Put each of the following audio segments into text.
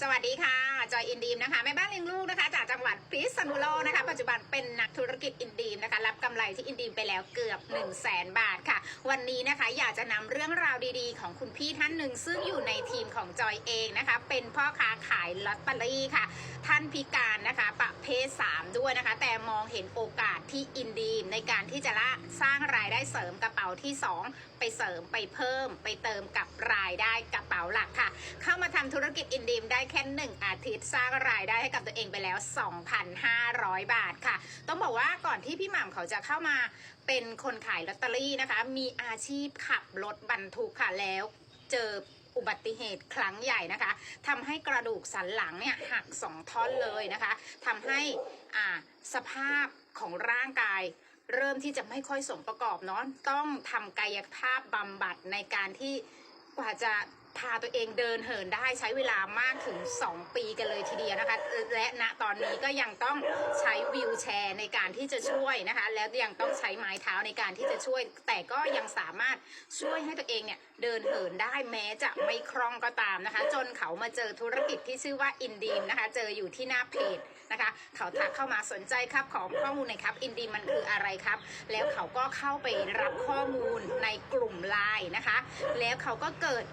สวัสดีค่ะ จอยอินดีมนะคะแม่บ้านเลี้ยงลูกนะคะ จากจังหวัดพิษณุโลกนะคะ ปัจจุบันเป็นนักธุรกิจอินดีมนะคะ รับกำไรที่อินดีมไปแล้วเกือบ 1 0 0 0 0แสนบาทค่ะ วันนี้นะคะอยากจะนำเรื่องราวดีๆ ของคุณพี่ท่านหนึ่ง ซึ่งอยู่ในทีมของจอยเองนะคะ เป็นพ่อค้าขายลอตเตอรี่ค่ะ ท่านพิการนะคะประเภท3ด้วยนะคะ แต่มองเห็นโอกาสที่อินดีมในการที่จะละสร้างรายได้เสริมกระเป๋าที่ 2 ไปเสริมไปเพิ่ม ไปเติมกับรายได้กระเป๋าหลักค่ะ เข้ามาทำธุรกิจอินดีมได้แค่ 1 อาทิตย์สร้างรายได้ให้กับตัวเองไปแล้ว 2,500 บาทค่ะ ต้องบอกว่าก่อนที่พี่หม่ำเขาจะเข้ามาเป็นคนขายลอตเตอรี่นะคะ มีอาชีพขับรถบรรทุกค่ะแล้วเจออุบัติเหตุครั้งใหญ่นะคะทำให้กระดูกสันหลังเนี่ยหักสองท่อนเลยนะคะทำให้อ่าสภาพของร่างกายเริ่มที่จะไม่ค่อยสมประกอบเนาะต้องทำกายภาพบำบัดในการที่กว่าจะ พาตัวเองเดินเหินได้ใช้เวลามากถึง 2 ปีกันเลยทีเดียวนะคะ และณตอนนี้ก็ยังต้องใช้วิวแชร์ในการที่จะช่วยนะคะ แล้วยังต้องใช้ไม้เท้าในการที่จะช่วย แต่ก็ยังสามารถช่วยให้ตัวเองเนี่ยเดินเหินได้แม้จะไม่คล่องก็ตามนะคะ จนเขามาเจอธุรกิจที่ชื่อว่าอินดีมนะคะ เจออยู่ที่หน้าเพจนะคะ เขาทักเข้ามาสนใจครับของข้อมูลหน่อยครับอินดีมมันคืออะไรครับ แล้วเขาก็เข้าไปรับข้อมูลในกลุ่มไลน์นะคะ แล้วเขาก็เกิด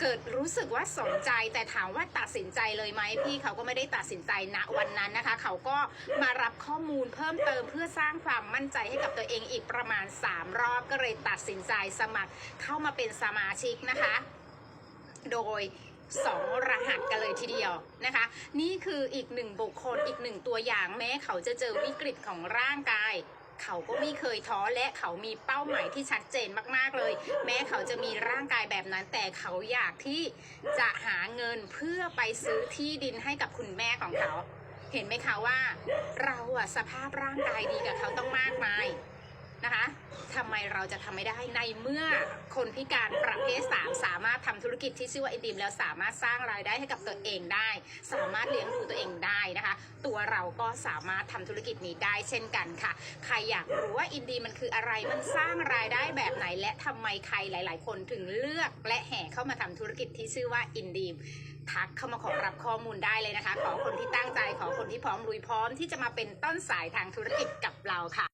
เกิดรู้สึกว่าสนใจแต่ถามว่าตัดสินใจเลยไหมพี่เขาก็ไม่ได้ตัดสินใจณวันนั้นนะคะ เขาก็มารับข้อมูลเพิ่มเติมเพื่อสร้างความมั่นใจให้กับตัวเองอีกประมาณ 3 รอบก็เลยตัดสินใจสมัครเข้ามาเป็นสมาชิกนะคะ โดย2รหัสกันเลยทีเดียวนะคะ นี่คืออีกหนึ่งบุคคลอีกหนึ่งตัวอย่างแม้เขาจะเจอวิกฤตของร่างกาย เขาก็ไม่เคยท้อและเขามีเป้าหมายที่ชัดเจนมากๆเลย แม้เขาจะมีร่างกายแบบนั้นแต่เขาอยากที่จะหาเงินเพื่อไปซื้อที่ดินให้กับคุณแม่ของเขา เห็นไหมคะว่า เราอะสภาพร่างกายดีกับเขาต้องมากมายนะคะทำไมเราจะทำไม่ได้ในเมื่อคนพิการประเภท3สามารถทำธุรกิจที่ชื่อว่าอินดีมแล้วสามารถสร้างรายได้ให้กับตัวเองได้ สามารถเลี้ยงดูตัวเองได้ เราก็สามารถทำธุรกิจนี้ได้เช่นกันค่ะ ใครอยากรู้ว่าอินดีมันคืออะไรมันสร้างรายได้แบบไหน และทำไมใครหลาย ๆ คนถึงเลือกและแห่เข้ามาทำธุรกิจที่ชื่อว่าอินดีมทักเข้ามาขอรับข้อมูลได้เลยนะคะ ขอคนที่ตั้งใจขอคนที่พร้อมลุยพร้อมที่จะมาเป็นต้นสายทางธุรกิจกับเราค่ะ